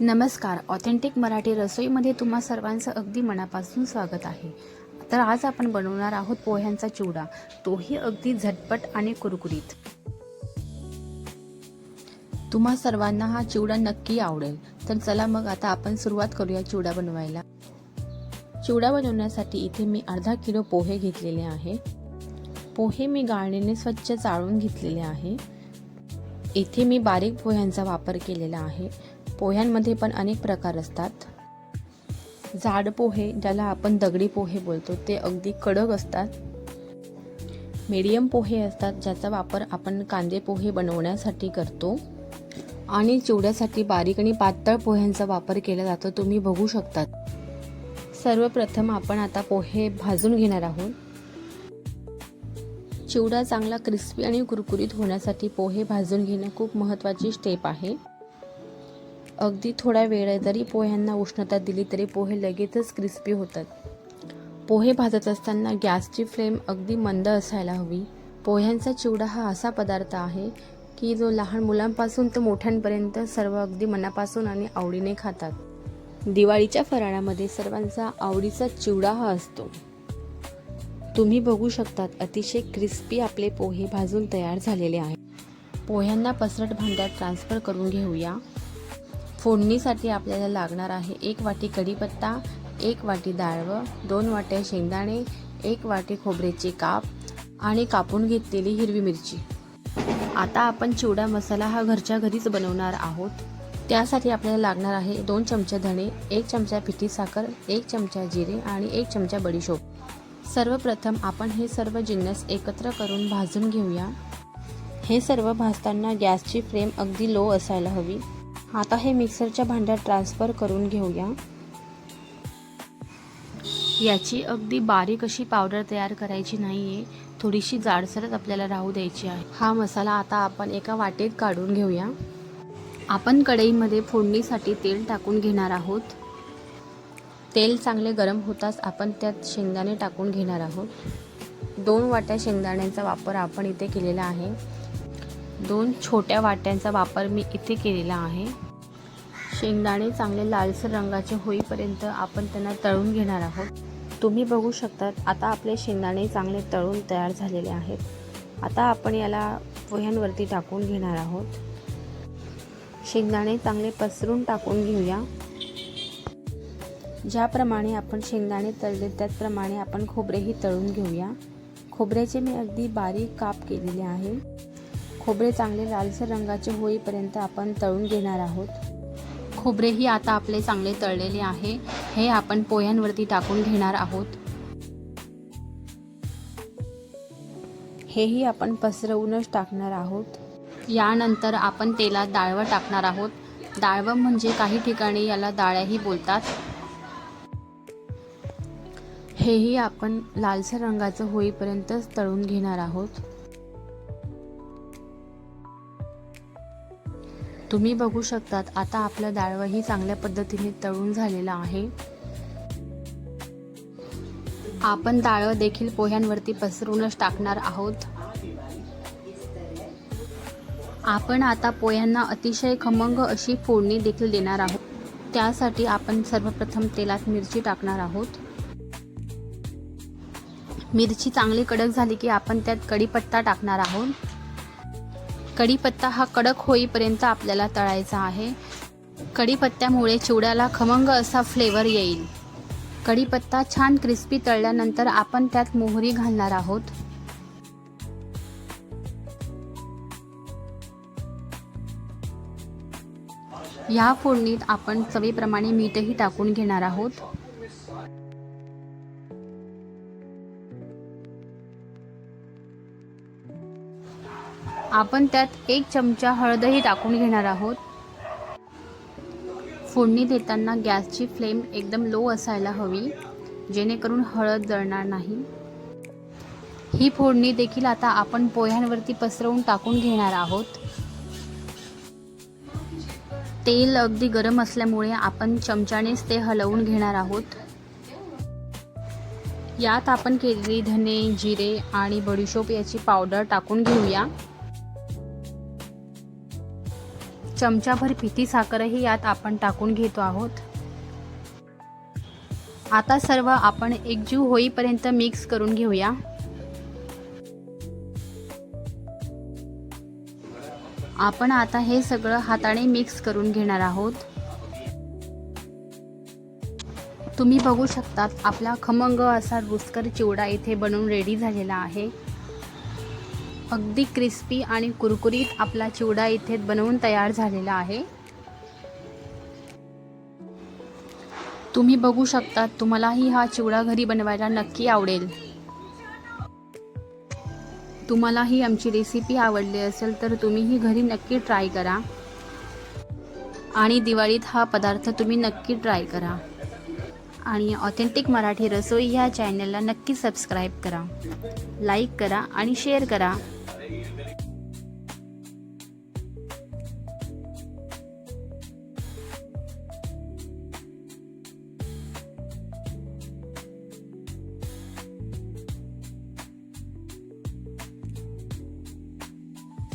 नमस्कार. ऑथेंटिक मराठी रसोईमध्ये तुम्हा सर्वांचं अगदी मनापासून स्वागत आहे. तर आज आपण बनवणार आहोत पोह्यांचा चिवडा. तोही अगदी झटपट आणि कुरकुरीत. तुम्हा सर्वांना हा चिवडा नक्की आवडेल. तर चला मग आता आपण सुरुवात करूया चिवडा बनवायला. चिवडा बनवण्यासाठी इथे मी अर्धा किलो पोहे घेतलेले आहे. पोहे मी गाळणीने स्वच्छ चाळून घेतलेले आहे. इथे मी बारीक पोह्यांचा वापर केलेला आहे. पोह्यांमध्ये पण अनेक प्रकार असतात. जाड पोहे ज्याला आपण दगडी पोहे बोलतो ते अगदी कडक असतात. मीडियम पोहे असतात ज्याचा वापर आपण कांदे पोहे बनवण्यासाठी करतो. आणि चिवड्यासाठी बारीक आणि पातळ पोह्यांचा वापर केला जातो तुम्ही बघू शकतात. सर्वप्रथम आपण आता पोहे भाजून घेणार आहोत. चिवडा चांगला क्रिस्पी आणि कुरकुरीत होण्यासाठी पोहे भाजून घेणं खूप महत्त्वाची स्टेप आहे. अगदी थोडा वेळ जरी पोह्यांना उष्णता दिली तरी पोहे लगेचच क्रिस्पी होतात. पोहे भाजत असताना गॅसची फ्लेम अगदी मंद असायला हवी. पोह्यांचा चिवडा हा असा पदार्थ आहे की जो लहान मुलांपासून तर मोठ्यांपर्यंत सर्व अगदी मनापासून आणि आवडीने खातात. दिवाळीच्या फराळामध्ये सर्वांचा आवडीचा चिवडा हा असतो. तुम्ही बघू शकतात अतिशय क्रिस्पी आपले पोहे भाजून तयार झालेले आहेत पोह्यांना पसरट भांड्यात ट्रान्सफर करून घेऊया. फोडणीसाठी आपल्याला लागणार आहे एक वाटी कढीपत्ता एक वाटी डाळवं दोन वाट्या शेंगदाणे एक वाटी खोबऱ्याचे काप आणि कापून घेतलेली हिरवी मिरची. आता आपण चिवडा मसाला हा घरच्या घरीच बनवणार आहोत. त्यासाठी आपल्याला लागणार आहे दोन चमचे धणे एक चमचा पिठी साखर एक चमचा जिरे आणि एक चमचा बडीशोप. सर्वप्रथम आपण हे सर्व जिन्नस एकत्र करून भाजून घेऊया. हे सर्व भाजताना गॅसची फ्लेम अगदी लो असायला हवी. आता हे मिक्सरच्या भांड्यात ट्रान्सफर करून घेऊया. याची अगदी बारीक अशी पावडर तयार करायची नाही आहे थोडीशी जाडसरच आपल्याला राहू द्यायची आहे. हा मसाला आता आपण एका वाटेत काढून घेऊया. आपण कढईमध्ये फोडणीसाठी तेल टाकून घेणार आहोत. तेल चांगले गरम होताच आपण त्यात शेंगदाणे टाकून घेणार आहोत. दोन वाट्या शेंगदाण्यांचा वापर आपण इथे केलेला आहे. दोन छोट्या वाट्यांचा वापर मी इथे केलेला आहे. शेंगदाणे चांगले लालसर रंगाचे होईपर्यंत आपण त्यांना तळून घेणार आहोत. तुम्ही बघू शकतात आता आपले शेंगदाणे चांगले तळून तयार झालेले आहेत. आता आपण याला पोह्यांवरती टाकून घेणार आहोत. शेंगदाणे चांगले पसरून टाकून घेऊया. ज्याप्रमाणे आपण शेंगदाणे तळले त्याचप्रमाणे आपण खोबरेही तळून घेऊया. खोबऱ्याचे मी अगदी बारीक काप केलेले आहे. खोबरे चांगले लालसर रंगाचे होईपर्यंत आपण तळून घेणार आहोत. खोबरेही आता आपले चांगले तळलेले आहे. हे आपण पोह्यांवरती टाकून घेणार आहोत. हेही आपण पसरवूनच टाकणार आहोत. यानंतर आपण तेलात डाळवं टाकणार आहोत. डाळवं म्हणजे काही ठिकाणी याला डाळ्याही बोलतात. हेही आपण लालसर रंगाचं होईपर्यंतच तळून घेणार आहोत. तुम्ही बघू शकतात आता आपलं डाळवंही चांगल्या पद्धतीने तळून झालेलं आहे. आपण डाळवं देखील पोह्यांवरती पसरूनच टाकणार आहोत. आपण आता पोह्यांना अतिशय खमंग अशी फोडणी देखील देणार आहोत. त्यासाठी आपण सर्वप्रथम तेलात मिरची टाकणार आहोत. मिरची चांगली कडक झाली की आपण त्यात कढीपत्ता टाकणार आहोत. कढीपत्ता हा कडक होईपर्यंत आपल्याला तळायचा आहे. कढीपत्त्यामुळे चिवड्याला खमंग असा फ्लेवर येईल. कढीपत्ता छान क्रिस्पी तळल्यानंतर आपण त्यात मोहरी घालणार आहोत. या फोडणीत आपण चवीप्रमाणे मीठही टाकून घेणार आहोत. आपण त्यात एक चमचा हळदही टाकून घेणार आहोत. फोडणी देताना गॅसची फ्लेम एकदम लो असायला हवी जेणेकरून हळद जळणार नाही. ही फोडणी देखील आता आपण पोह्यांवरती पसरवून टाकून घेणार आहोत. तेल अगदी गरम असल्यामुळे आपण चमच्यानेच ते हलवून घेणार आहोत. यात आपण केलेली धने जिरे आणि बडीशोप याची पावडर टाकून घेऊया. चमचाभर पिती साखरही यात आपण टाकून घेतो आहोत. आता सर्व आपण एकजीव होईपर्यंत मिक्स करून घेऊया. आपण आता हे सगळं हाताने मिक्स करून घेणार आहोत. तुम्ही बघू शकतात आपला खमंग असा रुचकर चिवडा इथे बनवून रेडी झालेला आहे. अगदी क्रिस्पी आणि कुरकुरीत आपला चिवडा इथे बनवून तयार झालेला आहे. तुम्ही बघू शकता तुम्हालाही हा चिवडा घरी बनवायला नक्की आवडेल. तुम्हालाही आमची रेसिपी आवडली असेल तर तुम्हीही घरी नक्की ट्राय करा. आणि दिवाळीत हा पदार्थ तुम्ही नक्की ट्राय करा. आणि ऑथेंटिक मराठी रसोई ह्या चॅनलला नक्की सबस्क्राईब करा. लाईक करा आणि शेअर करा.